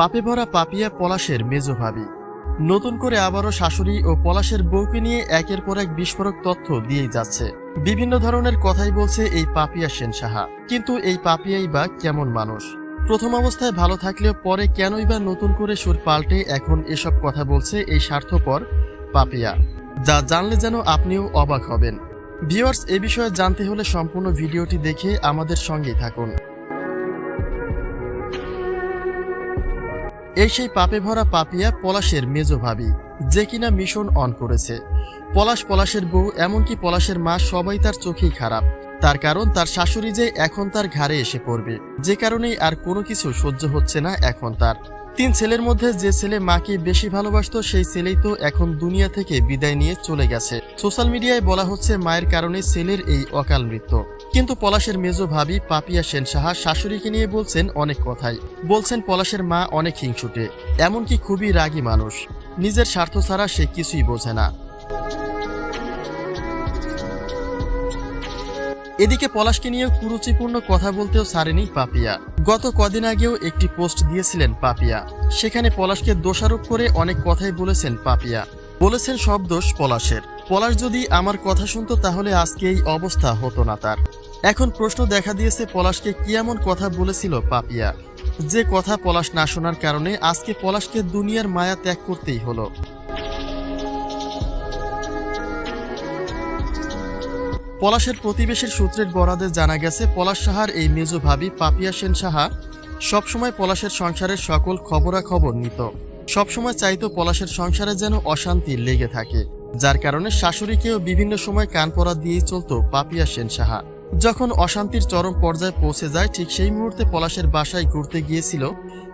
পাপে ভরা পাপিয়া পলাশের মেজো ভাবি। নতুন করে আবারও শাশুড়ি ও পলাশের বউকে নিয়ে একের পর এক বিস্ফোরক তথ্য দিয়েই যাচ্ছে। বিভিন্ন ধরনের কথাই বলছে এই পাপিয়া সেন সাহা কিন্তু এই পাপিয়াই বা কেমন মানুষ? প্রথম অবস্থায় ভালো থাকলেও পরে কেনই বা নতুন করে সুর পাল্টে এখন এসব কথা বলছে এই স্বার্থপর পাপিয়া। যা জানলে যেন আপনিও অবাক হবেন। ভিউয়ার্স, এ বিষয়ে জানতে হলে সম্পূর্ণ ভিডিওটি দেখে আমাদের সঙ্গেই থাকুন। এই সেই পাপে ভরা পাপিয়া পলাশের মেজো ভাবি, যে কিনা মিশন অন করেছে। পলাশ পলাশের বউ এমনকি পলাশের মা সবাই তার চোখেই খারাপ। তার কারণ তার শাশুড়ি যে এখন তার ঘাড়ে এসে পড়বে, যে কারণেই আর কোনো কিছু সহ্য হচ্ছে না এখন তার। তিন ছেলের মধ্যে যে ছেলে মাকে বেশি ভালোবাসতো, সেই ছেলেই তো এখন দুনিয়া থেকে বিদায় নিয়ে চলে গেছে। সোশ্যাল মিডিয়ায় বলা হচ্ছে মায়ের কারণে ছেলের এই অকাল মৃত্যু। কিন্তু পলাশের মেজো ভাবি পাপিয়া সেন সাহা শাশুড়িকে নিয়ে বলছেন অনেক কথাই। বলছেন পলাশের মা অনেক হিংসুটে, এমনকি খুবই রাগী মানুষ। নিজের স্বার্থ ছাড়া সে কিছুই বোঝে না। এদিকে পলাশকে নিয়ে কুরুচিপূর্ণ কথা বলতেও ছাড়েনি পাপিয়া। গত কদিন আগেও একটি পোস্ট দিয়েছিলেন পাপিয়া। সেখানে পলাশকে দোষারোপ করে অনেক কথাই বলেছেন পাপিয়া। বলেছেন সব দোষ পলাশের। পলাশ যদি আমার কথা শুনতো, তাহলে আজকে এই অবস্থা হতো না তার। এখন প্রশ্ন দেখা দিয়েছে পলাশকে কি এমন কথা বলেছিল পাপিয়া। যে কথা পলাশ না শোনার কারণে আজকে পলাশকে দুনিয়ার মায়া ত্যাগ করতেই হলো। পলাশের প্রতিবেশীর সূত্রের বরাদে জানা গেছে, পলাশ সাহার এই মেজো ভাবি পাপিয়া সেন সাহা সবসময় পলাশের সংসারের সকল খবরাখবর নিত। সবসময় চাইতো পলাশের সংসারে যেন অশান্তি লেগে থাকে। যার কারণে শাশুড়িকেও বিভিন্ন সময় কান পরা দিয়েই চলতো পাপিয়া সেন সাহা যখন অশান্তির চরম পর্যায়ে পৌঁছে যায়, ঠিক সেই মুহূর্তে পলাশের বাসায় ঘুরতে গিয়েছিল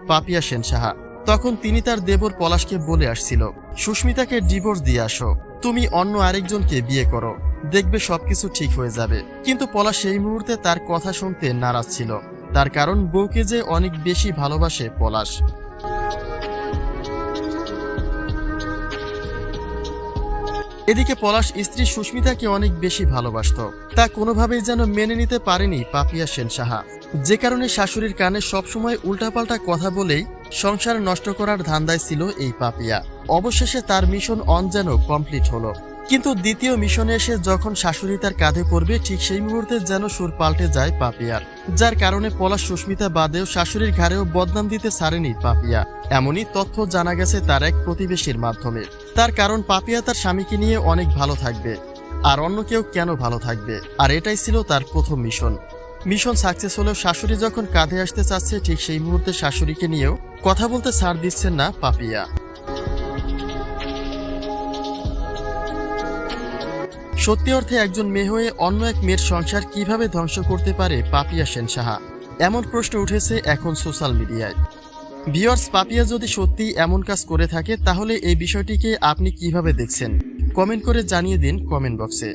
পাপিয়া সেন সাহা তখন তিনি তার দেবর পলাশকে বলে আসছিল, সুস্মিতাকে ডিভোর্স দিয়ে আসো। তুমি অন্য আরেকজনকে বিয়ে করো। দেখবে সবকিছু ঠিক হয়ে যাবে। কিন্তু পলাশ সেই মুহূর্তে তার কথা শুনতে নারাজ ছিল। তার কারণ বউকে যে অনেক বেশি ভালোবাসে পলাশ। এদিকে পলাশ স্ত্রী সুস্মিতাকে অনেক বেশি ভালোবাসত। তা কোনোভাবেই যেন মেনে নিতে পারেনি পাপিয়া সেন সাহা। যে কারণে শাশুড়ির কানে সবসময় উল্টাপাল্টা কথা বলেই সংসার নষ্ট করার ধান্দায় ছিল এই পাপিয়া। অবশেষে তার মিশন অন যেন কমপ্লিট হলো। কিন্তু দ্বিতীয় মিশনে এসে যখন শাশুড়ি তার কাঁধে পড়বে, ঠিক সেই মুহূর্তে যেন সুর পাল্টে যায় পাপিয়ার। যার কারণে পলাশ সুস্মিতা বাদেও শাশুড়ির ঘাড়েও বদনাম দিতে ছাড়েনি পাপিয়া। এমনই তথ্য জানা গেছে তার এক প্রতিবেশীর মাধ্যমে। তার কারণ পাপিয়া তার স্বামীকে নিয়ে অনেক ভালো থাকবে, আর অন্য কেউ কেন ভালো থাকবে? আর এটাই ছিল তার প্রথম মিশন। মিশন সাকসেস হলেও শাশুড়ি যখন কাঁধে আসতে চাচ্ছে, ঠিক সেই মুহূর্তে শাশুড়িকে নিয়েও কথা বলতে ছাড় দিচ্ছেন না পাপিয়া। সত্যি অর্থে একজন মেয়ে হয়ে অন্য এক মেয়ের সংসার কীভাবে ধ্বংস করতে পারে পাপিয়া সেন সাহা এমন প্রশ্ন উঠেছে এখন সোশ্যাল মিডিয়ায়। ভিওর্স পাপিয়া যদি সত্যি এমন কাজ করে থাকে, তাহলে এই বিষয়টিকে আপনি কীভাবে দেখছেন? কমেন্ট করে জানিয়ে দিন কমেন্ট বক্সে।